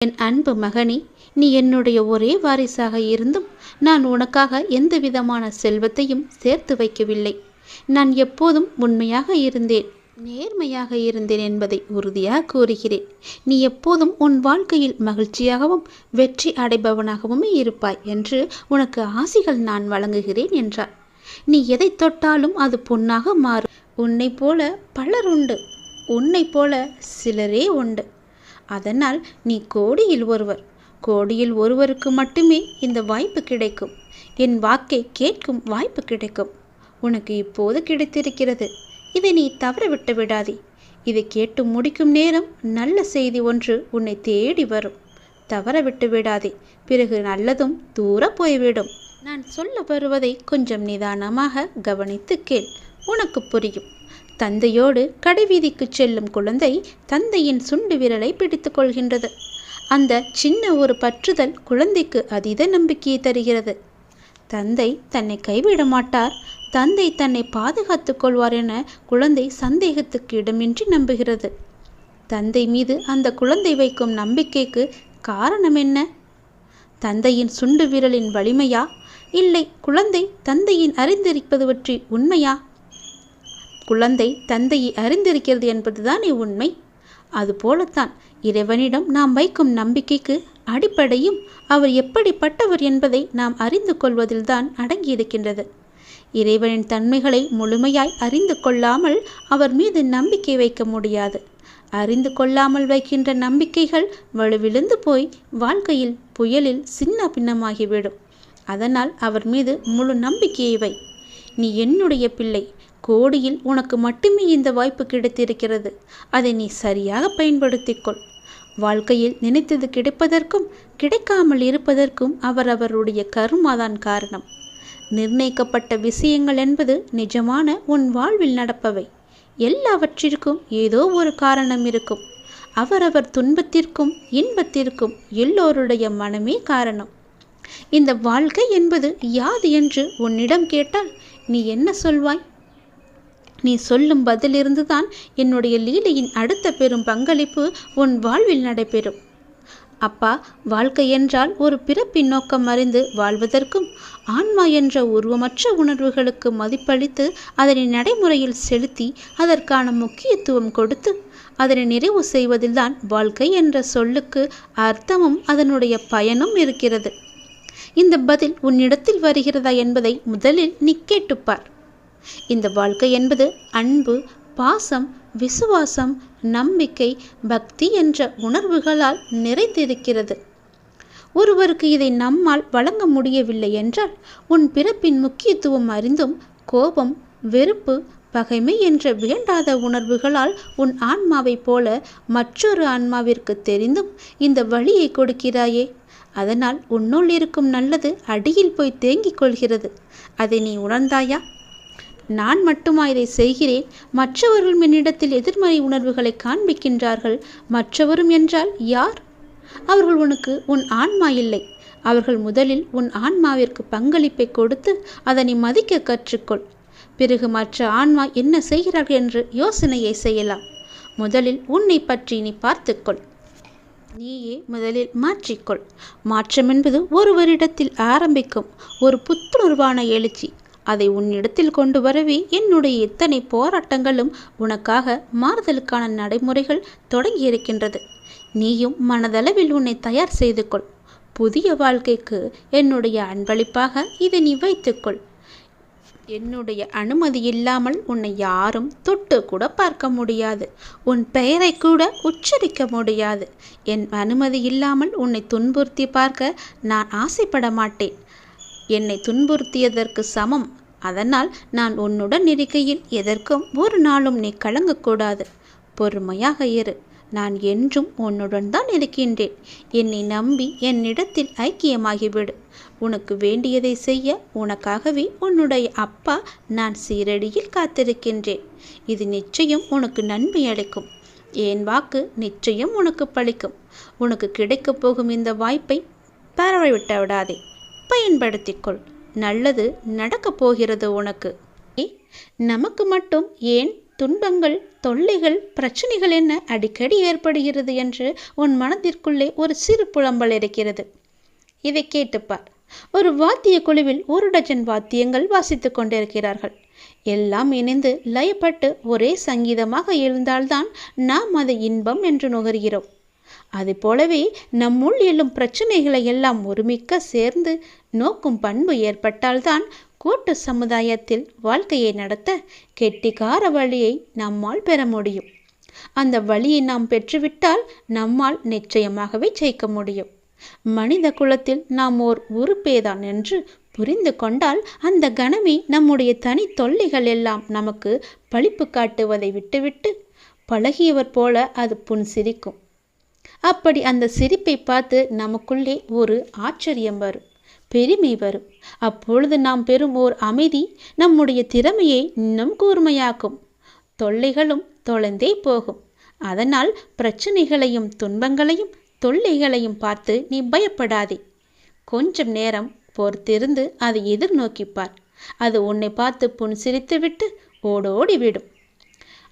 என் அன்பு மகனே நீ என்னுடைய ஒரே வாரிசாக இருந்தும் நான் உனக்காக எந்த விதமான செல்வத்தையும் சேர்த்து வைக்கவில்லை. நான் எப்போதும் உண்மையாக இருந்தேன் நேர்மையாக இருந்தேன் என்பதை உறுதியாக கூறுகிறேன். நீ எப்போதும் உன் வாழ்க்கையில் மகிழ்ச்சியாகவும் வெற்றி அடைபவனாகவுமே இருப்பாய் என்று உனக்கு ஆசிகள் நான் வழங்குகிறேன் என்றார். நீ எதை தொட்டாலும் அது பொன்னாக மாறும். உன்னை போல பலர் உண்டு உன்னை போல சிலரே உண்டு. அதனால் நீ கோடியில் ஒருவர். கோடியில் ஒருவருக்கு மட்டுமே இந்த வாய்ப்பு கிடைக்கும். என் வாக்கை கேட்கும் வாய்ப்பு கிடைக்கும். உனக்கு இப்போது கிடைத்திருக்கிறது. இதை நீ தவற விட்டு விடாதே. இதை கேட்டு முடிக்கும் நேரம் நல்ல செய்தி ஒன்று உன்னை தேடி வரும். தவற விட்டு விடாதே. பிறகு நல்லதும் தூர போய்விடும். நான் சொல்ல வருவதை கொஞ்சம் நிதானமாக கவனித்து கேள். உனக்கு புரியும். தந்தையோடு கடைவீதிக்கு செல்லும் குழந்தை தந்தையின் சுண்டு விரலை பிடித்து கொள்கின்றது. அந்த சின்ன ஒரு பற்றுதல் குழந்தைக்கு அதீத நம்பிக்கையை தருகிறது. தந்தை தன்னை கைவிட மாட்டார். தந்தை தன்னை பாதுகாத்துக் கொள்வார் என குழந்தை சந்தேகத்துக்கு இடமின்றி நம்புகிறது. தந்தை மீது அந்த குழந்தை வைக்கும் நம்பிக்கைக்கு காரணம் என்ன? தந்தையின் சுண்டு விரலின் வலிமையா? இல்லை குழந்தை தந்தையின் அறிந்திருப்பது பற்றி உண்மையா? குழந்தை தந்தையை அறிந்திருக்கிறது என்பதுதானே உண்மை அதுபோலத்தான் இறைவனிடம் நாம் வைக்கும் நம்பிக்கைக்கு அடிப்படையும் அவர் எப்படிப்பட்டவர் என்பதை நாம் அறிந்து கொள்வதில்தான் அடங்கியிருக்கின்றது. இறைவனின் தன்மைகளை முழுமையாய் அறிந்து கொள்ளாமல் அவர் மீது நம்பிக்கை வைக்க முடியாது. அறிந்து கொள்ளாமல் வைக்கின்ற நம்பிக்கைகள் வலுவிழுந்து போய் வாழ்க்கையில் புயலில் சின்ன பின்னமாகிவிடும். அதனால் அவர் மீது முழு நம்பிக்கையை வை. நீ என்னுடைய பிள்ளை கோடியில் உனக்கு மட்டுமே இந்த வாய்ப்பு கிடைத்திருக்கிறது. அதை நீ சரியாக பயன்படுத்திக்கொள். வாழ்க்கையில் நினைத்தது கிடைப்பதற்கும் கிடைக்காமல் இருப்பதற்கும் அவரவருடைய கருமாதான் காரணம். நிர்ணயிக்கப்பட்ட விஷயங்கள் என்பது நிஜமான உன் வாழ்வில் நடப்பவை. எல்லாவற்றிற்கும் ஏதோ ஒரு காரணம் இருக்கும். அவரவர் துன்பத்திற்கும் இன்பத்திற்கும் எல்லோருடைய மனமே காரணம். இந்த வாழ்க்கை என்பது யாது என்று உன்னிடம் கேட்டால் நீ என்ன சொல்வாய்? நீ சொல்லும் பதிலிருந்துதான் என்னுடைய லீலையின் அடுத்த பெரும் பங்களிப்பு உன் வாழ்வில் நடைபெறும். அப்பா வாழ்க்கை என்றால் ஒரு பிறப்பின் நோக்கம் அறிந்து வாழ்வதற்கும் ஆன்மா என்ற உருவமற்ற உணர்வுகளுக்கு மதிப்பளித்து அதனை நடைமுறையில் செலுத்தி அதற்கான முக்கியத்துவம் கொடுத்து அதனை நிறைவு செய்வதில்தான் வாழ்க்கை என்ற சொல்லுக்கு அர்த்தமும் அதனுடைய பயனும் இருக்கிறது. இந்த பதில் உன்னிடத்தில் வருகிறதா என்பதை முதலில் நீ கேட்டுப்பார். இந்த வாழ்க்கை என்பது அன்பு பாசம் விசுவாசம் நம்பிக்கை பக்தி என்ற உணர்வுகளால் நிறைந்திருக்கிறது. ஒருவருக்கு இதை நம்மால் வழங்க முடியவில்லை என்றால் உன் பிறப்பின் முக்கியத்துவம் அறிந்தும் கோபம் வெறுப்பு பகைமை என்ற வேண்டாத உணர்வுகளால் உன் ஆன்மாவைப் போல மற்றொரு ஆன்மாவிற்கு தெரிந்தும் இந்த வழியை கொடுக்கிறாயே. அதனால் உன்னுள் இருக்கும் நல்லது அடியில் போய் தேங்கிக் கொள்கிறது. அதை நீ உணர்ந்தாயா? நான் மட்டுமா இதை செய்கிறேன்? மற்றவர்கள் என்னிடத்தில் எதிர்மறை உணர்வுகளை காண்பிக்கின்றார்கள். மற்றவரும் என்றால் யார்? அவர்கள் உனக்கு உன் ஆன்மா இல்லை. அவர்கள் முதலில் உன் ஆன்மாவிற்கு பங்களிப்பை கொடுத்து அதனை மதிக்க கற்றுக்கொள். பிறகு மற்ற ஆன்மா என்ன செய்கிறார்கள் என்று யோசனையை செய்யலாம். முதலில் உன்னை பற்றி நீ பார்த்துக்கொள். நீயே முதலில் மாற்றிக்கொள். மாற்றம் என்பது ஒருவரிடத்தில் ஆரம்பிக்கும். ஒரு புத்துணர்வான எழுச்சி. அதை உன்னிடத்தில் கொண்டு வரவே என்னுடைய இத்தனை போராட்டங்களும் உனக்காக மாறுதலுக்கான நடைமுறைகள் தொடங்கியிருக்கின்றது நீயும் மனதளவில் உன்னை தயார் செய்து கொள். புதிய வாழ்க்கைக்கு என்னுடைய அன்பளிப்பாக இதை நீ வைத்துக்கொள் என்னுடைய அனுமதி இல்லாமல் உன்னை யாரும் தொட்டு கூட பார்க்க முடியாது. உன் பெயரை கூட உச்சரிக்க முடியாது. என் அனுமதி இல்லாமல் உன்னை துன்புறுத்தி பார்க்க நான் ஆசைப்பட மாட்டேன். என்னை துன்புறுத்தியதற்கு சமம். அதனால் நான் உன்னுடன் இருக்கையில் எதற்கும் ஒரு நாளும் நீ கலங்கக்கூடாது. பொறுமையாக இரு. நான் என்றும் உன்னுடன் தான் இருக்கின்றேன். என்னை நம்பி என்னிடத்தில் ஐக்கியமாகிவிடு. உனக்கு வேண்டியதை செய்ய உனக்காகவே உன்னுடைய அப்பா நான் சீரடியில் காத்திருக்கின்றேன். இது நிச்சயம் உனக்கு நன்மை அளிக்கும். என் வாக்கு நிச்சயம் உனக்கு பழிக்கும். உனக்கு கிடைக்கப் போகும் இந்த வாய்ப்பை பரவிவிட்டு விடாதே பயன்படுத்திக்கொள். நல்லது நடக்கப் போகிறது உனக்கு. நமக்கு மட்டும் ஏன் துன்பங்கள் தொல்லைகள் பிரச்சனைகள் என்ன அடிக்கடி ஏற்படுகிறது என்று உன் மனதிற்குள்ளே ஒரு சிறு புலம்பல் இருக்கிறது. இதை கேட்டுப்பார். ஒரு வாத்திய குழுவில் ஒரு டஜன் வாத்தியங்கள் வாசித்துக் கொண்டிருக்கிறார்கள். எல்லாம் இணைந்து லயப்பட்டு ஒரே சங்கீதமாக எழுந்தால்தான் நாம் அதை இன்பம் என்று நுகர்கிறோம். அது போலவே நம்முள் எழும் பிரச்சனைகளை எல்லாம் ஒருமிக்க சேர்ந்து நோக்கும் பண்பு ஏற்பட்டால்தான் கூட்டு சமுதாயத்தில் வாழ்க்கையை நடத்த கெட்டிக்கார வழியை நம்மால் பெற முடியும். அந்த வழியை நாம் பெற்றுவிட்டால் நம்மால் நிச்சயமாகவே ஜெயிக்க முடியும். மனித குலத்தில் நாம் ஓர் உறுப்பேதான் என்று புரிந்து கொண்டால் அந்த கணமே நம்முடைய தனி தொல்லைகள் எல்லாம் நமக்கு பழிப்பு காட்டுவதை விட்டுவிட்டு பழகியவர் போல அது புன் சிரிக்கும். அப்படி அந்த சிரிப்பை பார்த்து நமக்குள்ளே ஒரு ஆச்சரியம் வரும். பெருமை வரும். அப்பொழுது நாம் பெறும் ஓர் அமைதி நம்முடைய திறமையை இன்னும் கூர்மையாக்கும். தொல்லைகளும் தொலைந்தே போகும். அதனால் பிரச்சனைகளையும் துன்பங்களையும் தொல்லைகளையும் பார்த்து நீ பயப்படாதே. கொஞ்சம் நேரம் பொறுத்திருந்து அதை எதிர்நோக்கிப்பார். அது உன்னை பார்த்து புன்சிரித்துவிட்டு ஓடோடிவிடும். ஓடோடி விடும்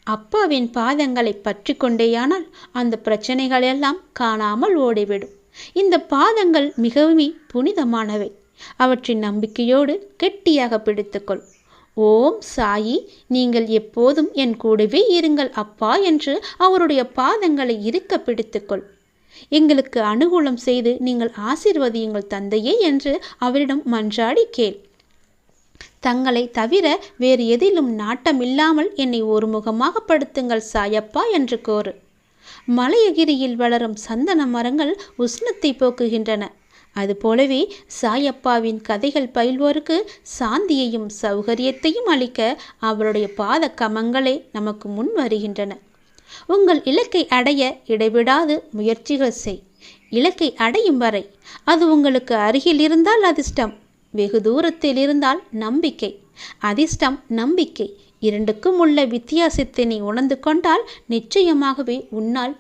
அப்பாவின் பாதங்களை பற்றி கொண்டேயானால் அந்த பிரச்சனைகளெல்லாம் காணாமல் ஓடிவிடும். இந்த பாதங்கள் மிகவும் புனிதமானவை. அவற்றின் நம்பிக்கையோடு கெட்டியாக பிடித்துக்கொள். ஓம் சாயி நீங்கள் எப்போதும் என் கூடவே இருங்கள் அப்பா என்று அவருடைய பாதங்களை இருக்க பிடித்துக்கொள். எங்களுக்கு அனுகூலம் செய்து நீங்கள் ஆசீர்வதியுங்கள் தந்தையே என்று அவரிடம் மன்றாடி கேள். தங்களை தவிர வேறு எதிலும் நாட்டமில்லாமல் என்னை ஒருமுகமாக படுத்துங்கள் சாயப்பா என்று கோரு மலையகிரியில் வளரும் சந்தன மரங்கள் உஷ்ணத்தை போக்குகின்றன. அதுபோலவே சாயப்பாவின் கதைகள் பயில்வோருக்கு சாந்தியையும் சௌகரியத்தையும் அளிக்க அவருடைய பாத கமங்களே நமக்கு முன் வருகின்றன. உங்கள் இலக்கை அடைய இடைவிடாது முயற்சிகள் செய். இலக்கை அடையும் வரை அது உங்களுக்கு அருகில் இருந்தால் அதிர்ஷ்டம். வெகு தூரத்தில் இருந்தால் நம்பிக்கை. அதிர்ஷ்டம் நம்பிக்கை. இரண்டுக்கும் உள்ள வித்தியாசத்தை நீ உணர்ந்து கொண்டால் நிச்சயமாகவே உன்னால்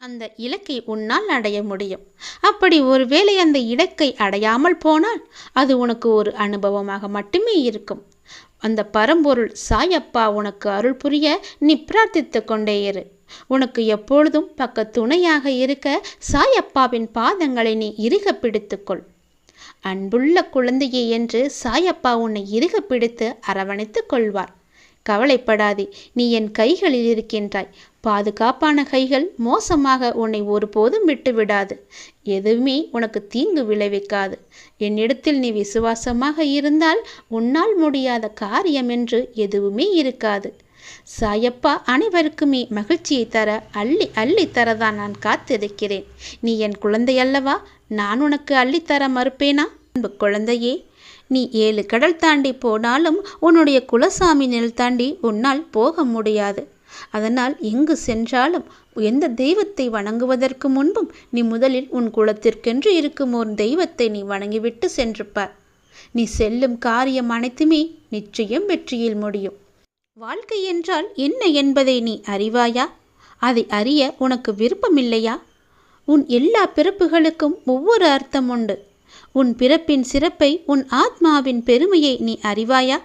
அந்த இலக்கை உன்னால் அடைய முடியும். அப்படி ஒருவேளை அந்த இலக்கை அடையாமல் போனால் அது உனக்கு ஒரு அனுபவமாக மட்டுமே இருக்கும். அந்த பரம்பொருள் சாயப்பா உனக்கு அருள் புரிய நீ பிரார்த்தித்து கொண்டே இரு. உனக்கு எப்பொழுதும் பக்க துணையாக இருக்க சாயப்பாவின் பாதங்களை நீ இறுக பிடித்துக்கொள் அன்புள்ள குழந்தையே என்று சாயப்பா உன்னை இறுக பிடித்து அரவணைத்துக் கொள்வார். கவலைப்படாதே நீ என் கைகளில் இருக்கின்றாய். பாதுகாப்பான கைகள் மோசமாக உன்னை ஒருபோதும் விட்டு விடாது எதுவுமே உனக்கு தீங்கு விளைவிக்காது. என்னிடத்தில் நீ விசுவாசமாக இருந்தால் உன்னால் முடியாத காரியம் என்று எதுவுமே இருக்காது. சாயப்பா அனைவருக்குமே மகிழ்ச்சியை தர அள்ளி அள்ளி தரதான் நான் காத்திருக்கிறேன். நீ என் குழந்தை அல்லவா? நான் உனக்கு அள்ளித்தர மறுப்பேனா? அன்பு குழந்தையே நீ ஏழு கடல் தாண்டி போனாலும் உன்னுடைய குலசாமி நெல் தாண்டி உன்னால் போக முடியாது. அதனால் எங்கு சென்றாலும் எந்த தெய்வத்தை வணங்குவதற்கு முன்பும் நீ முதலில் உன் குலத்திற்கென்று இருக்கும் ஒரு தெய்வத்தை நீ வணங்கிவிட்டு சென்றுப்பார் நீ செல்லும் காரியம் அனைத்துமே நிச்சயம் வெற்றியில் முடியும். வாழ்க்கை என்றால் என்ன என்பதை நீ அறிவாயா? அதை அறிய உனக்கு விருப்பமில்லையா? உன் எல்லா பிறப்புகளுக்கும் ஒவ்வொரு அர்த்தம் உண்டு. உன் பிறப்பின் சிறப்பை உன் ஆத்மாவின் பெருமையை நீ அறிவாயா?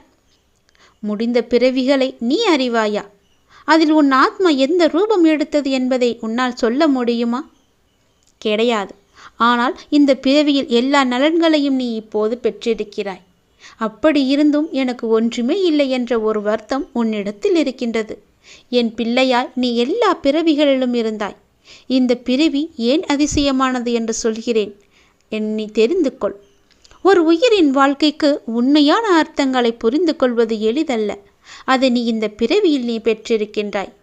முடிந்த பிறவிகளை நீ அறிவாயா? அதில் உன் ஆத்மா எந்த ரூபம் எடுத்தது என்பதை உன்னால் சொல்ல முடியுமா? கிடையாது. ஆனால் இந்த பிறவியில் எல்லா நலன்களையும் நீ இப்போது பெற்றிருக்கிறாய். அப்படி இருந்தும் எனக்கு ஒன்றுமே இல்லை என்ற ஒரு வருத்தம் உன்னிடத்தில் இருக்கின்றது. என் பிள்ளையாய் நீ எல்லா பிறவிகளிலும் இருந்தாய். இந்த பிறவி ஏன் அதிசயமானது என்று சொல்கிறேன். எண்ணி தெரிந்து கொள் ஒரு உயிரின் வாழ்க்கைக்கு உண்மையான அர்த்தங்களை புரிந்து கொள்வது எளிதல்ல. அதை நீ இந்த பிறவியில் நீ பெற்றிருக்கின்றாய்.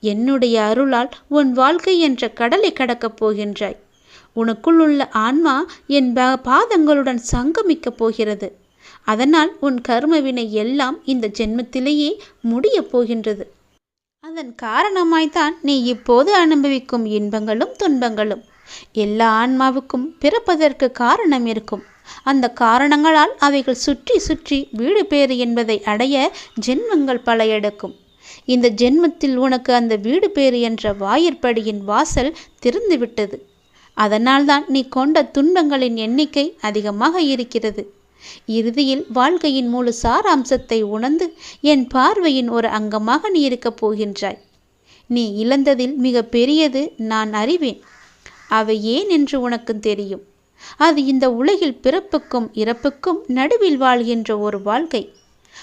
என்னுடைய அருளால் உன் வாழ்க்கை என்ற கடலை கடக்கப் போகின்றாய். உனக்குள் உள்ள ஆன்மா என் பாதங்களுடன் சங்கமிக்கப் போகிறது. அதனால் உன் கர்மவினை எல்லாம் இந்த ஜென்மத்திலேயே முடியப் போகின்றது. அதன் காரணமாய்த்தான் நீ இப்போது அனுபவிக்கும் இன்பங்களும் துன்பங்களும். எல்லா ஆன்மாவுக்கும் பிறப்பதற்கு காரணம் இருக்கும். அந்த காரணங்களால் அவைகள் சுற்றி சுற்றி வீடு பேறு என்பதை அடைய ஜென்மங்கள் பல எடுக்கும். இந்த ஜென்மத்தில் உனக்கு அந்த வீடு பேறு என்ற வாயிற்படியின் வாசல் திறந்துவிட்டது. அதனால்தான் நீ கொண்ட துன்பங்களின் எண்ணிக்கை அதிகமாக இருக்கிறது. இறுதியில் வாழ்க்கையின் முழு சாராம்சத்தை உணர்ந்து என் பார்வையின் ஒரு அங்கமாக நீ இருக்கப் போகின்றாய். நீ இழந்ததில் மிக பெரியது நான் அறிவேன். அவை ஏன் என்று உனக்கு தெரியும்? அது இந்த உலகில் பிறப்புக்கும் இறப்புக்கும் நடுவில் வாழ்கின்ற ஒரு வாழ்க்கை.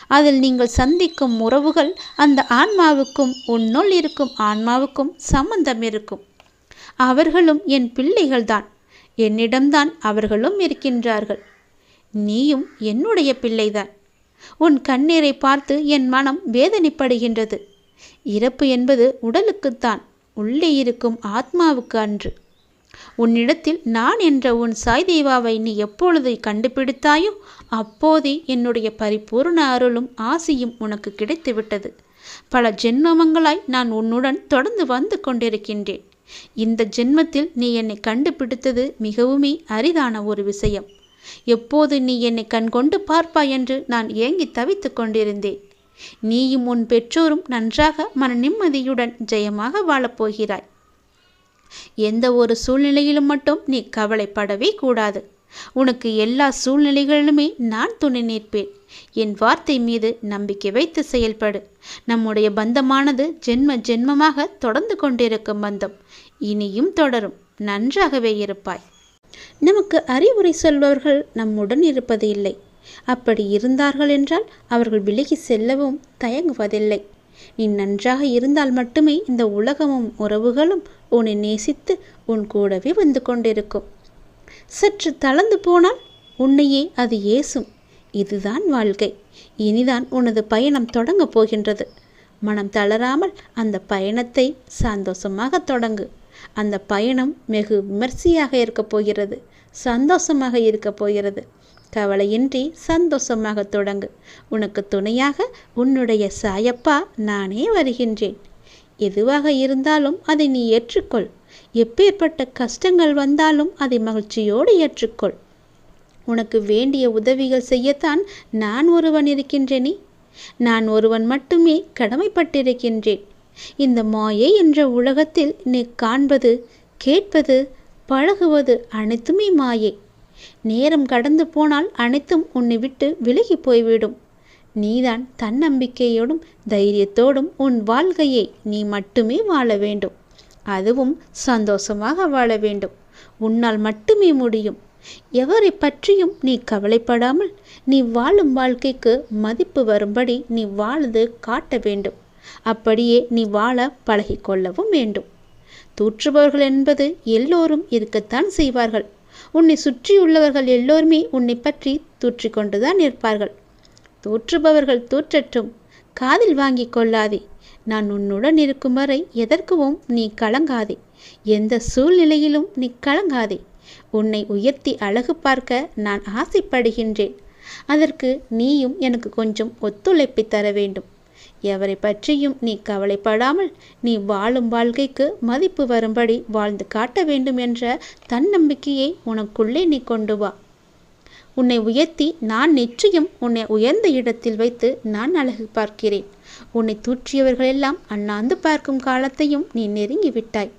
அதில் நீங்கள் சந்திக்கும் உறவுகள் அந்த ஆன்மாவுக்கும் உன்னுள் இருக்கும் ஆன்மாவுக்கும் சம்பந்தம் இருக்கும். அவர்களும் என் பிள்ளைகள்தான். என்னிடம்தான் அவர்களும் இருக்கின்றார்கள். நீயும் என்னுடைய பிள்ளைதான். உன் கண்ணீரை பார்த்து என் மனம் வேதனைப்படுகின்றது. இறப்பு என்பது உடலுக்குத்தான் உள்ளே இருக்கும் ஆத்மாவுக்கு அன்று. உன்னிடத்தில் நான் என்ற உன் சாய் தேவாவை நீ எப்பொழுது கண்டுபிடித்தாயோ அப்போதே என்னுடைய பரிபூர்ண அருளும் ஆசியும் உனக்கு கிடைத்துவிட்டது. பல ஜென்மங்களாய் நான் உன்னுடன் தொடர்ந்து வந்து கொண்டிருக்கின்றேன். இந்த ஜென்மத்தில் நீ என்னை கண்டுபிடித்தது மிகவுமே அரிதான ஒரு விஷயம். எப்போது நீ என்னை கண்கொண்டு பார்ப்பாய் என்று நான் ஏங்கி தவித்து கொண்டிருந்தேன். நீயும் உன் பெற்றோரும் நன்றாக மன நிம்மதியுடன் ஜெயமாக வாழப்போகிறாய் எந்த ஒரு சூழ்நிலையிலும் மட்டும் நீ கவலைப்படவே கூடாது. உனக்கு எல்லா சூழ்நிலைகளிலுமே நான் துணை நிற்பேன். என் வார்த்தை மீது நம்பிக்கை வைத்து செயல்படு. நம்முடைய பந்தமானது ஜென்ம ஜென்மமாக தொடர்ந்து கொண்டிருக்கும் பந்தம். இனியும் தொடரும். நன்றாகவே இருப்பாய். நமக்கு அறிவுரை சொல்பவர்கள் நம்முடன் இருப்பது இல்லை அப்படி இருந்தார்கள் என்றால் அவர்கள் விலகி செல்லவும் தயங்குவதில்லை. நீ நன்றாக இருந்தால் மட்டுமே இந்த உலகமும் உறவுகளும் உன்னை நேசித்து உன் கூடவே வந்து கொண்டிருக்கும். சற்று தளர்ந்து போனால் உன்னையே அது ஏசும். இதுதான் வாழ்க்கை. இனிதான் உனது பயணம் தொடங்கப் போகின்றது. மனம் தளராமல் அந்த பயணத்தை சந்தோஷமாக தொடங்கு. அந்த பயணம் வெகு விமர்சையாக இருக்கப் போகிறது. சந்தோஷமாக இருக்கப் போகிறது. கவலையின்றி சந்தோஷமாக தொடங்கு. உனக்கு துணையாக உன்னுடைய சாயப்பா நானே வருகின்றேன். எதுவாக இருந்தாலும் அதை நீ ஏற்றுக்கொள். எப்பேற்பட்ட கஷ்டங்கள் வந்தாலும் அதை மகிழ்ச்சியோடு ஏற்றுக்கொள். உனக்கு வேண்டிய உதவிகள் செய்யத்தான் நான் ஒருவன் இருக்கின்றேனே. நான் ஒருவன் மட்டுமே கடமைப்பட்டிருக்கின்றேன். இந்த மாயை என்ற உலகத்தில் நீ காண்பது கேட்பது பழகுவது அனைத்துமே மாயை. நேரம் கடந்து போனால் அனைத்தும் உன்னை விட்டு விலகி போய்விடும். நீதான் தன்னம்பிக்கையோடும் தைரியத்தோடும் உன் வாழ்க்கையை நீ மட்டுமே வாழ வேண்டும். அதுவும் சந்தோஷமாக வாழ வேண்டும். உன்னால் மட்டுமே முடியும். எவரை பற்றியும் நீ கவலைப்படாமல் நீ வாழும் வாழ்க்கைக்கு மதிப்பு வரும்படி நீ வாழ்ந்து காட்ட வேண்டும். அப்படியே நீ வாழ பழகிக்கொள்ளவும் வேண்டும். தூற்றுபவர்கள் என்பது எல்லோரும் இருக்கத்தான் செய்வார்கள். உன்னை சுற்றியுள்ளவர்கள் எல்லோருமே உன்னை பற்றி தூற்றிக்கொண்டுதான் இருப்பார்கள் தூற்றுபவர்கள் தூற்றட்டும் காதில் வாங்கி கொள்ளாதே. நான் உன்னுடன் இருக்கும் வரை எதற்குவும் நீ கலங்காதே. எந்த சூழ்நிலையிலும் நீ கலங்காதே. உன்னை உயர்த்தி அழகு பார்க்க நான் ஆசைப்படுகின்றேன். அதற்கு நீயும் எனக்கு கொஞ்சம் ஒத்துழைப்பை தர வேண்டும். எவரை பற்றியும் நீ கவலைப்படாமல் நீ வாழும் வாழ்க்கைக்கு மதிப்பு வரும்படி வாழ்ந்து காட்ட வேண்டும் என்ற தன்னம்பிக்கையை உனக்குள்ளே நீ கொண்டு வா. உன்னை உயர்த்தி நான் நிச்சயம் உன்னை உயர்ந்த இடத்தில் வைத்து நான் அழகு பார்க்கிறேன். உன்னை தூற்றியவர்களெல்லாம் அண்ணாந்து பார்க்கும் காலத்தையும் நீ நெருங்கி விட்டாய்.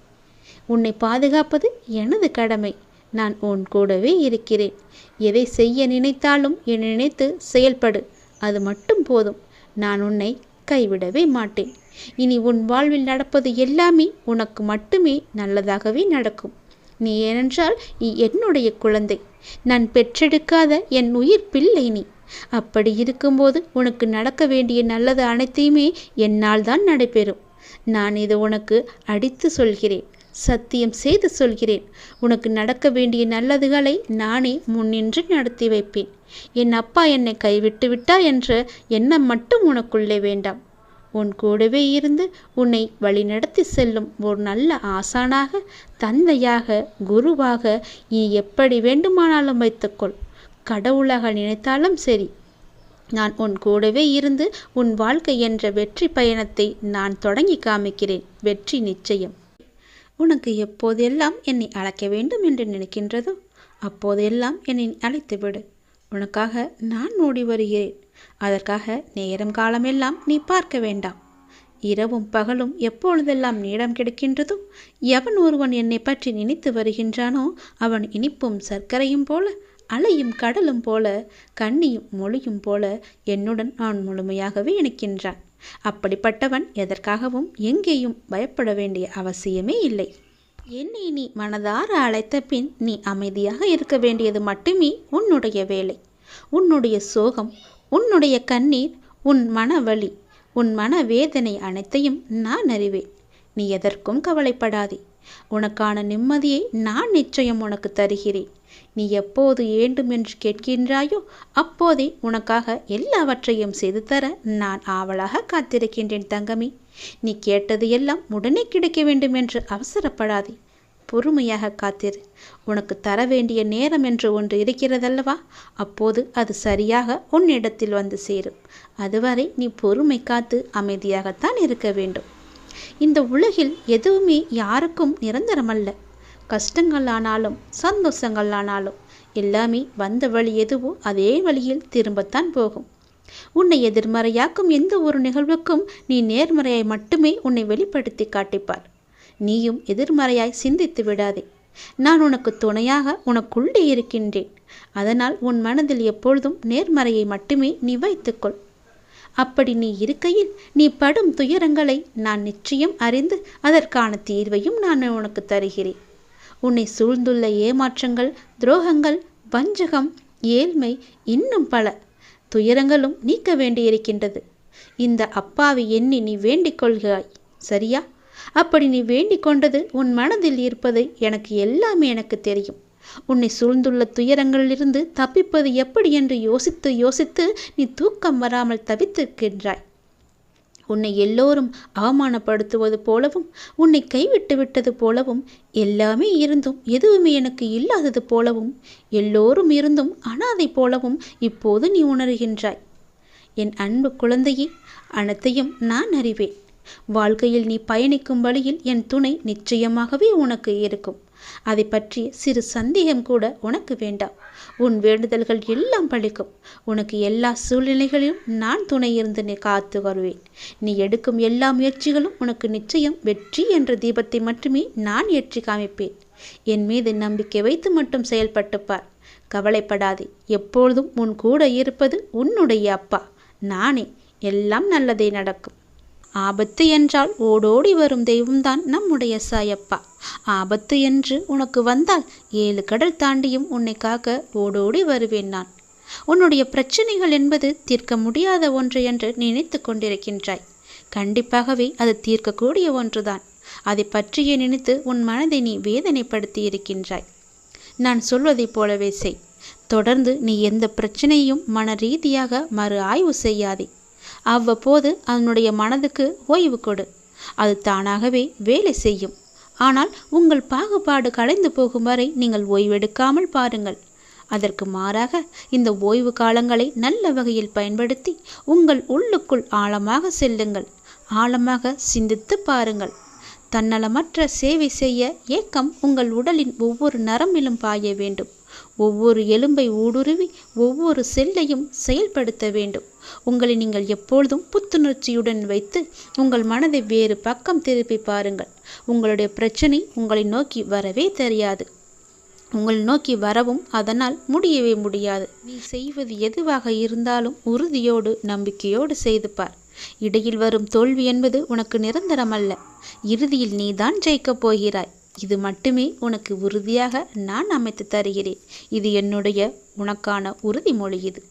உன்னை பாதுகாப்பது எனது கடமை. நான் உன் கூடவே இருக்கிறேன். எதை செய்ய நினைத்தாலும் என் நினைத்து செயல்படு. அது மட்டும் போதும். நான் உன்னை கைவிடவே மாட்டேன். இனி உன் வாழ்வில் நடப்பது எல்லாமே உனக்கு மட்டுமே நல்லதாகவே நடக்கும். நீ ஏனென்றால் நீ என்னுடைய குழந்தை. நான் பெற்றெடுக்காத என் உயிர் பிள்ளை நீ. அப்படி இருக்கும்போது உனக்கு நடக்க வேண்டிய நல்லது அனைத்தையுமே என்னால் தான் நடைபெறும். நான் இது உனக்கு அடித்து சொல்கிறேன். சத்தியம் செய்து சொல்கிறேன். உனக்கு நடக்க வேண்டிய நல்லதுகளை நானே முன்னின்று நடத்தி வைப்பேன். என் அப்பா என்னை கைவிட்டு விட்டார் என்ற எண்ணம் மட்டும் உனக்குள்ளே வேண்டாம். உன் கூடவே இருந்து உன்னை வழிநடத்தி செல்லும் ஒரு நல்ல ஆசானாக தந்தையாக குருவாக நீ எப்படி வேண்டுமானாலும் வைத்துக்கொள். கடவுளாக நினைத்தாலும் சரி. நான் உன் கூடவே இருந்து உன் வாழ்க்கை என்ற வெற்றி பயணத்தை நான் தொடங்கி காமிக்கிறேன். வெற்றி நிச்சயம். உனக்கு எப்போதெல்லாம் என்னை அழைக்க வேண்டும் என்று நினைக்கின்றதோ அப்போதெல்லாம் என்னை அழைத்துவிடு. உனக்காக நான் ஓடி வருகிறேன். அதற்காக நேரம் காலமெல்லாம் நீ பார்க்க வேண்டாம். இரவும் பகலும் எப்பொழுதெல்லாம் நேரம் கிடைக்கின்றதோ எவன் ஒருவன் என்னை பற்றி நினைத்து வருகின்றானோ அவன் இனிப்பும் சர்க்கரையும் போல அலையும் கடலும் போல கண்ணியும் மொழியும் போல என்னுடன் நான் முழுமையாகவே இணைக்கின்றான். அப்படிப்பட்டவன் எதற்காகவும் எங்கேயும் பயப்பட வேண்டிய அவசியமே இல்லை. என்னை நீ மனதார அழைத்த பின் நீ அமைதியாக இருக்க வேண்டியது மட்டுமே உன்னுடைய வேலை. உன்னுடைய சோகம் உன்னுடைய கண்ணீர் உன் மனவலி உன் மன வேதனை அனைத்தையும் நான் அறிவேன். நீ எதற்கும் கவலைப்படாதே. உனக்கான நிம்மதியை நான் நிச்சயம் உனக்கு தருகிறேன். நீ எப்போது வேண்டும் என்று கேட்கின்றாயோ அப்போதே உனக்காக எல்லாவற்றையும் செய்து தர நான் ஆவலாக காத்திருக்கின்றேன் தங்கமி. நீ கேட்டது எல்லாம் உடனே கிடைக்க வேண்டும் என்று அவசரப்படாதே. பொறுமையாக காத்திரு. உனக்கு தர வேண்டிய நேரம் என்று ஒன்று இருக்கிறதல்லவா? அப்போது அது சரியாக உன்னிடத்தில் வந்து சேரும். அதுவரை நீ பொறுமை காத்து அமைதியாகத்தான் இருக்க வேண்டும். இந்த உலகில் எதுவுமே யாருக்கும் நிரந்தரமல்ல. கஷ்டங்கள் ஆனாலும் சந்தோஷங்கள் ஆனாலும் எல்லாமே வந்த வழி எதுவோ அதே வழியில் திரும்பத்தான் போகும். உன்னை எதிர்மறையாக்கும் எந்த ஒரு நிகழ்வுக்கும் நீ நேர்மறையை மட்டுமே உன்னை வெளிப்படுத்தி காட்டிப்பார். நீயும் எதிர்மறையாய் சிந்தித்து விடாதே. நான் உனக்கு துணையாக உனக்குள்ளே இருக்கின்றேன். அதனால் உன் மனதில் எப்பொழுதும் நேர்மறையை மட்டுமே நீ வைத்துக்கொள். அப்படி நீ இருக்கையில் நீ படும் துயரங்களை நான் நிச்சயம் அறிந்து அதற்கான தீர்வையும் நான் உனக்கு தருகிறேன். உன்னை சூழ்ந்துள்ள ஏமாற்றங்கள் துரோகங்கள் வஞ்சகம் ஏழ்மை இன்னும் பல துயரங்களும் நீக்க வேண்டியிருக்கின்றது. இந்த அப்பாவை எண்ணி நீ வேண்டிக் கொள்கிறாய் சரியா? அப்படி நீ வேண்டிக் கொண்டது உன் மனதில் இருப்பது எனக்கு எல்லாமே எனக்கு தெரியும். உன்னை சூழ்ந்துள்ள துயரங்களிலிருந்து தப்பிப்பது எப்படி என்று யோசித்து யோசித்து நீ தூக்கம் வராமல் தவித்திருக்கின்றாய். உன்னை எல்லோரும் அவமானப்படுத்துவது போலவும் உன்னை கைவிட்டு விட்டது போலவும் எல்லாமே இருந்தும் எதுவுமே எனக்கு இல்லாதது போலவும் எல்லோரும் இருந்தும் அனாதை போலவும் இப்போது நீ உணர்கின்றாய். என் அன்பு குழந்தையே அனைத்தையும் நான் அறிவேன். வாழ்க்கையில் நீ பயணிக்கும் வழியில் என் துணை நிச்சயமாகவே உனக்கு இருக்கும். அதை பற்றி சிறு சந்தேகம் கூட உனக்கு வேண்டாம். உன் வேண்டுதல்கள் எல்லாம் பழிக்கும். உனக்கு எல்லா சூழ்நிலைகளிலும் நான் துணை இருந்து நீ காத்து வருவேன். நீ எடுக்கும் எல்லா முயற்சிகளும் உனக்கு நிச்சயம் வெற்றி என்ற தீபத்தை மட்டுமே நான் ஏற்றி காமிப்பேன். என் மீது நம்பிக்கை வைத்து மட்டும் செயல்பட்டுப்பார் கவலைப்படாதே. எப்பொழுதும் உன் கூட இருப்பது உன்னுடைய அப்பா. நானே. எல்லாம் நல்லதே நடக்கும். ஆபத்து என்றால் ஓடோடி வரும் தெய்வம்தான் நம்முடைய சாயப்பா. ஆபத்து என்று உனக்கு வந்தால் ஏழு கடல் தாண்டியும் உன்னை காக்க ஓடோடி வருவேன் நான். உன்னுடைய பிரச்சனைகள் என்பது தீர்க்க முடியாத ஒன்று என்று நினைத்து கொண்டிருக்கின்றாய். கண்டிப்பாகவே அது தீர்க்கக்கூடிய ஒன்றுதான். அதை பற்றியே நினைத்து உன் மனதை நீ வேதனைப்படுத்தி இருக்கின்றாய் நான் சொல்வதைப் போலவே செய். தொடர்ந்து நீ எந்த பிரச்சனையும் மன ரீதியாக மறு ஆய்வு செய்யாதே. அவ்வப்போது அதனுடைய மனதுக்கு ஓய்வு கொடு. அது தானாகவே வேலை செய்யும். ஆனால் உங்கள் பாகுபாடு கலைந்து போகும் வரை நீங்கள் ஓய்வெடுக்காமல் பாருங்கள். அதற்கு மாறாக இந்த ஓய்வு காலங்களை நல்ல வகையில் பயன்படுத்தி உங்கள் உள்ளுக்குள் ஆழமாக செல்லுங்கள். ஆழமாக சிந்தித்து பாருங்கள். தன்னலமற்ற சேவை செய்ய ஏக்கம் உங்கள் உடலின் ஒவ்வொரு நரம்பிலும் பாய வேண்டும். ஒவ்வொரு எலும்பை ஊடுருவி ஒவ்வொரு செல்லையும் செயல்படுத்த வேண்டும். உங்களை நீங்கள் எப்பொழுதும் புத்துணர்ச்சியுடன் வைத்து உங்கள் மனதை வேறு பக்கம் திருப்பி பாருங்கள். உங்களுடைய பிரச்சனை உங்களை நோக்கி வரவே தெரியாது. உங்களை நோக்கி வரவும் அதனால் முடியவே முடியாது. நீ செய்வது எதுவாக இருந்தாலும் உறுதியோடு நம்பிக்கையோடு செய்து பார். இடையில் வரும் தோல்வி என்பது உனக்கு நிரந்தரமல்ல. இறுதியில் நீதான் ஜெயிக்கப் போகிறாய். இது மட்டுமே உனக்கு உறுதியாக நான் அமைத்து தருகிறேன். இது என்னுடைய உனக்கான உறுதிமொழி இது.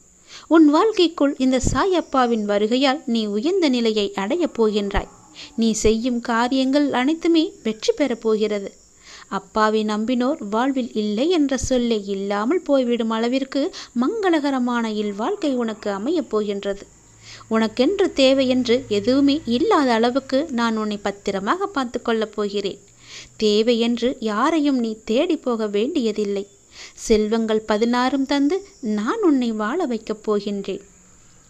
உன் வாழ்க்கைக்குள் இந்த சாயப்பாவின் வருகையால் நீ உயர்ந்த நிலையை அடையப் போகின்றாய். நீ செய்யும் காரியங்கள் அனைத்துமே வெற்றி பெறப் போகிறது. அப்பாவை நம்பினோர் வாழ்வில் இல்லை என்ற சொல்லை இல்லாமல் போய்விடும் அளவிற்கு மங்களகரமான இல்வாழ்க்கை உனக்கு அமையப் போகின்றது. உனக்கென்று தேவை என்று எதுவுமே இல்லாத அளவுக்கு நான் உன்னை பத்திரமாக பார்த்து கொள்ளப் போகிறேன். தேவை என்று யாரையும் நீ தேடி போக வேண்டியதில்லை. செல்வங்கள் பதினாறும் தந்து நான் உன்னை வாழ வைக்கப் போகின்றேன்.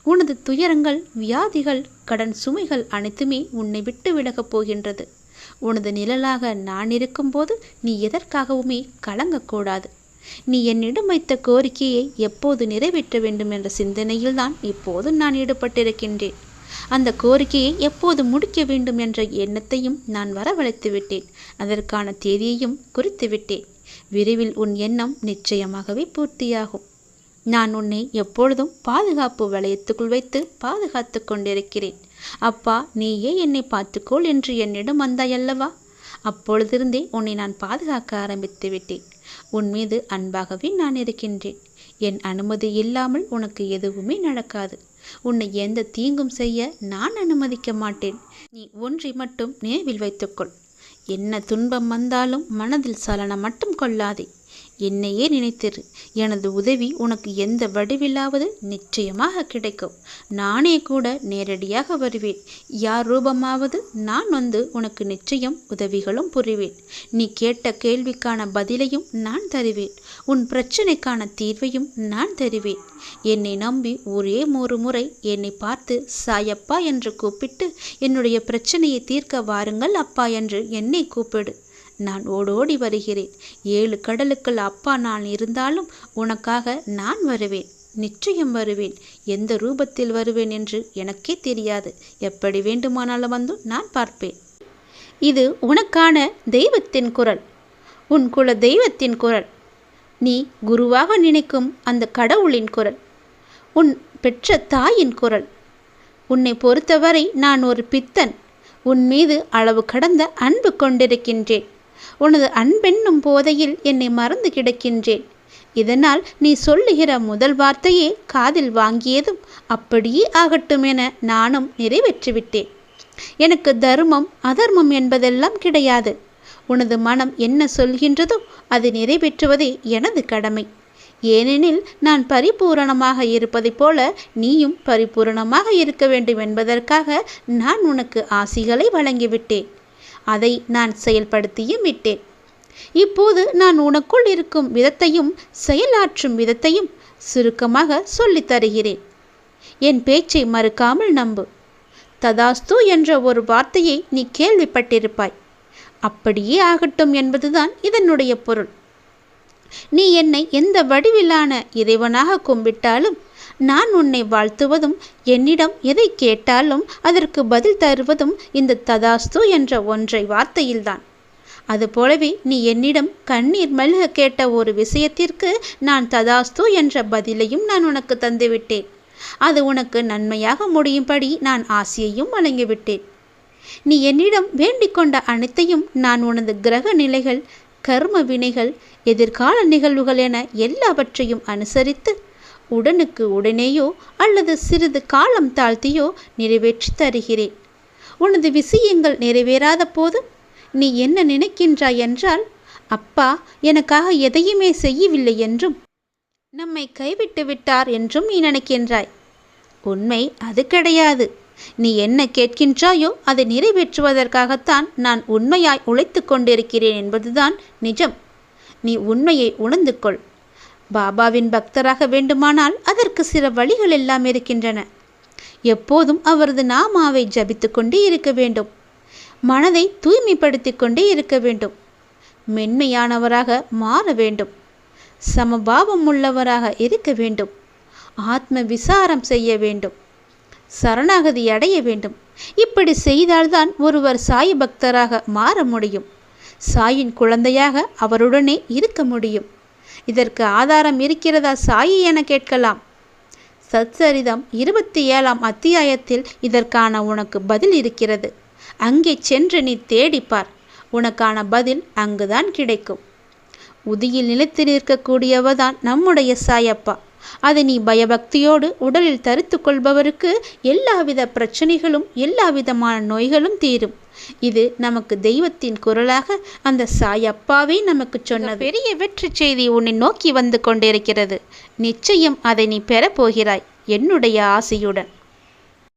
உனது துயரங்கள் வியாதிகள் கடன் சுமைகள் அனைத்துமே உன்னை விட்டு விலகப் போகின்றது. உனது நிழலாக நான் இருக்கும்போது நீ எதற்காகவுமே கலங்கக்கூடாது நீ என்னிடம் வைத்த கோரிக்கையை எப்போது நிறைவேற்ற வேண்டும் என்ற சிந்தனையில்தான் இப்போது நான் ஈடுபட்டிருக்கின்றேன். அந்த கோரிக்கையை எப்போது முடிக்க வேண்டும் என்ற எண்ணத்தையும் நான் வரவழைத்து விட்டேன். அதற்கான தேதியையும் குறித்து விட்டேன். விரைவில் உன் எண்ணம் நிச்சயமாகவே பூர்த்தியாகும். நான் உன்னை எப்பொழுதும் பாதுகாப்பு வளையத்துக்குள் வைத்து பாதுகாத்து கொண்டிருக்கிறேன். அப்பா நீயே என்னை பார்த்துக்கொள் என்று என்னிடம் வந்தாயல்லவா அப்பொழுதிருந்தே உன்னை நான் பாதுகாக்க ஆரம்பித்து விட்டேன். உன் மீது அன்பாகவே நான் இருக்கின்றேன். என் அனுமதி இல்லாமல் உனக்கு எதுவுமே நடக்காது. உன்னை எந்த தீங்கும் செய்ய நான் அனுமதிக்க மாட்டேன். நீ ஒன்றை மட்டும் நினைவில் வைத்துக்கொள். என்ன துன்பம் வந்தாலும் மனதில் சலனம் மட்டும் கொள்ளாதே. என்னையே நினைத்திரு. எனது உதவி உனக்கு எந்த வடிவிலாவது நிச்சயமாக கிடைக்கும். நானே கூட நேரடியாக வருவேன். யார் ரூபமாவது நான் வந்து உனக்கு நிச்சயம் உதவிகளும் புரிவேன். நீ கேட்ட கேள்விக்கான பதிலையும் நான் தருவேன். உன் பிரச்சனைக்கான தீர்வையும் நான் தருவேன். என்னை நம்பி ஒரே ஒரு முறை என்னை பார்த்து சாயப்பா என்று கூப்பிட்டு என்னுடைய பிரச்சனையை தீர்க்க வாருங்கள் அப்பா என்று என்னை கூப்பிடு. நான் ஓடோடி வருகிறேன். ஏழு கடலுக்குள் அப்பா நான் இருந்தாலும் உனக்காக நான் வருவேன். நிச்சயம் வருவேன். எந்த ரூபத்தில் வருவேன் என்று எனக்கே தெரியாது. எப்படி வேண்டுமானாலும் வந்து நான் பார்ப்பேன். இது உனக்கான தெய்வத்தின் குரல். உன் குல தெய்வத்தின் குரல். நீ குருவாக நினைக்கும் அந்த கடவுளின் குரல். உன் பெற்ற தாயின் குரல். உன்னை பொறுத்தவரை நான் ஒரு பித்தன். உன் மீது அளவு கடந்த அன்பு கொண்டிருக்கின்றேன். உனது அன்பென்னும் போதையில் என்னை மறந்து கிடக்கின்றேன். இதனால் நீ சொல்லுகிற முதல் வார்த்தையே காதில் வாங்கியதும் அப்படியே ஆகட்டும் என நானும் நிறைவேற்றிவிட்டேன். எனக்கு தர்மம் அதர்மம் என்பதெல்லாம் கிடையாது. உனது மனம் என்ன சொல்கின்றதோ அது நிறைவேற்றுவதே எனது கடமை. ஏனெனில் நான் பரிபூரணமாக இருப்பதைப் போல நீயும் பரிபூரணமாக இருக்க வேண்டும் என்பதற்காக நான் உனக்கு ஆசிகளை வழங்கிவிட்டேன். அதை நான் செயல்படுத்தியும் விட்டேன். இப்போது நான் உனக்குள் இருக்கும் விதத்தையும் செயலாற்றும் விதத்தையும் சுருக்கமாக சொல்லித் தருகிறேன். என் பேச்சை மறுக்காமல் நம்பு. ததாஸ்து என்ற ஒரு வார்த்தையை நீ கேள்விப்பட்டிருப்பாய். அப்படியே ஆகட்டும் என்பதுதான் இதனுடைய பொருள். நீ என்னை எந்த வடிவிலான இறைவனாக கும்பிட்டாலும் நான் உன்னை வாழ்த்துவதும் என்னிடம் எதை கேட்டாலும் அதற்கு பதில் தருவதும் இந்த ததாஸ்து என்ற ஒன்றை வார்த்தையில்தான். அதுபோலவே நீ என்னிடம் கண்ணீர் மல்க கேட்ட ஒரு விஷயத்திற்கு நான் ததாஸ்து என்ற பதிலையும் நான் உனக்கு தந்துவிட்டேன். அது உனக்கு நன்மையாக முடியும்படி நான் ஆசையையும் வழங்கிவிட்டேன். நீ என்னிடம் வேண்டிக் கொண்ட அனைத்தையும் நான் உனது கிரக நிலைகள் கர்ம வினைகள் எதிர்கால நிகழ்வுகள் என எல்லாவற்றையும் அனுசரித்து உடனுக்கு உடனேயோ அல்லது சிறிது காலம் தாழ்த்தியோ நிறைவேற்றி தருகிறேன். உனது விஷயங்கள் நிறைவேறாத போது நீ என்ன நினைக்கின்றாய் என்றால் அப்பா எனக்காக எதையுமே செய்யவில்லை என்றும் நம்மை கைவிட்டு விட்டார் என்றும் நீ நினைக்கின்றாய். உண்மை அது கிடையாது. நீ என்ன கேட்கின்றாயோ அதை நிறைவேற்றுவதற்காகத்தான் நான் உண்மையாய் உழைத்து கொண்டிருக்கிறேன் என்பதுதான் நிஜம். நீ உண்மையை உணர்ந்து கொள். பாபாவின் பக்தராக வேண்டுமானால் அதற்கு சில வழிகள் எல்லாம் இருக்கின்றன. எப்போதும் அவரது நாமாவை ஜபித்து கொண்டே இருக்க வேண்டும். மனதை தூய்மைப்படுத்தி கொண்டே இருக்க வேண்டும். மென்மையானவராக மாற வேண்டும். சமபாவம் உள்ளவராக இருக்க வேண்டும். ஆத்ம விசாரம் செய்ய வேண்டும். சரணாகதி அடைய வேண்டும். இப்படி செய்தால்தான் ஒருவர் சாய் பக்தராக மாற முடியும். சாயின் குழந்தையாக அவருடனே இருக்க முடியும். இதற்கு ஆதாரம் இருக்கிறதா சாயி என கேட்கலாம். சத்சரிதம் இருபத்தி ஏழாம் அத்தியாயத்தில் இதற்கான உனக்கு பதில் இருக்கிறது. அங்கே சென்று நீ தேடிப்பார் உனக்கான பதில் அங்குதான் கிடைக்கும். உதியில் நிலைத்து நிற்கக்கூடியவதான் நம்முடைய சாயப்பா. அதை நீ பயபக்தியோடு உடலில் தரித்து கொள்பவருக்கு எல்லாவித பிரச்சனைகளும் எல்லா விதமான நோய்களும் தீரும். இது நமக்கு தெய்வத்தின் குரலாக அந்த சாயப்பாவே நமக்கு சொன்ன பெரிய வெற்றி செய்தி உன்னை நோக்கி வந்து கொண்டிருக்கிறது. நிச்சயம் அதை நீ பெறப்போகிறாய். என்னுடைய ஆசையுடன்.